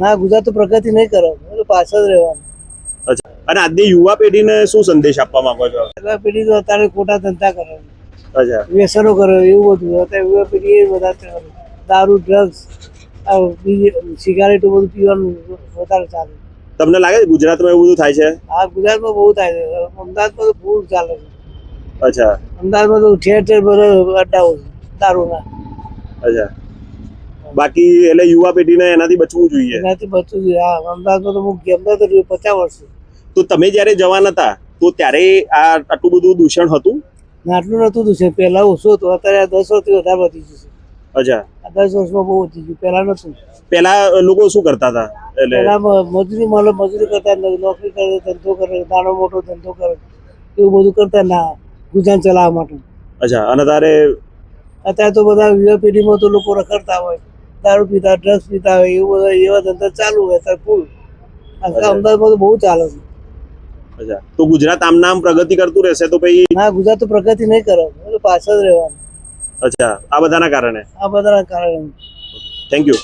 ના ગુજરાત તો પ્રગતિ નહીં કરો પાછળ જ રહેવાનું. અચ્છા. અને આજની યુવા પેઢીને શું સંદેશ આપવા માંગો છો? યુવા પેઢી તો અત્યારે ખોટા ધંધા કરે અચ્છા. વ્યસનો કરે એવું બધું. અત્યારે યુવા પેઢી એ વધારે કરે દારૂ ડ્રગ્સ સિગારેટ બધું પીવાનું વધારે ચાલે તમને લાગે છે ગુજરાતમાં એવું બધું થાય છે? આ ગુજરાતમાં બહુ થાય છે. અમદાવાદમાં તો બહુ ચાલે છે. અચ્છા. અમદાવાદમાં તો ઠેર ઠેર બધા અડ્ડાઓ દારૂના. અચ્છા. બાકી એટલે યુવા પેઢીને એનાથી બચવું જોઈએ. એનાથી બચવું જોઈએ. હા અમદાવાદમાં તો હું તો રહ્યો પચાસ વર્ષ તો તમે જ્યારે જવાન હતા તો ત્યારે આ આટલું બધું દૂષણ હતું? આટલું નતું દૂષણ. પહેલાં ઓછું હતું અત્યારે આ દસ વર્ષથી વધારે વધી ગયું છે. અચ્છા. દસ વર્ષમાં બહુ વધી ગયું. પહેલાં નતું પેલા લોકો શું કરતા હતા? એટલે પહેલા મજૂરી મળે મજૂરી કરતા નોકરી કરે ધંધો કરે નાનો મોટો ધંધો કરે. એવું બધું કરતા ના ગુજરાન ચલાવવા માટે. અચ્છા અને તારે અત્યારે તો બધા યુવા પેઢીમાં તો લોકો રખડતા હોય. દારૂ પીતા ડ્રગ્સ પીતા હોય એવું બધા એવા ધંધા ચાલુ હોય અત્યારે ફૂલ અચ્છા. અમદાવાદમાં તો બહુ ચાલે છે. અચ્છા. તો ગુજરાત આમ નામ પ્રગતિ કરતું રહેશે તો પછી? ના ગુજરાત તો પ્રગતિ નહીં કરે તો પાછળ જ રહેવાનું. અચ્છા. આ બધાના કારણે? આ બધાના કારણે. Thank you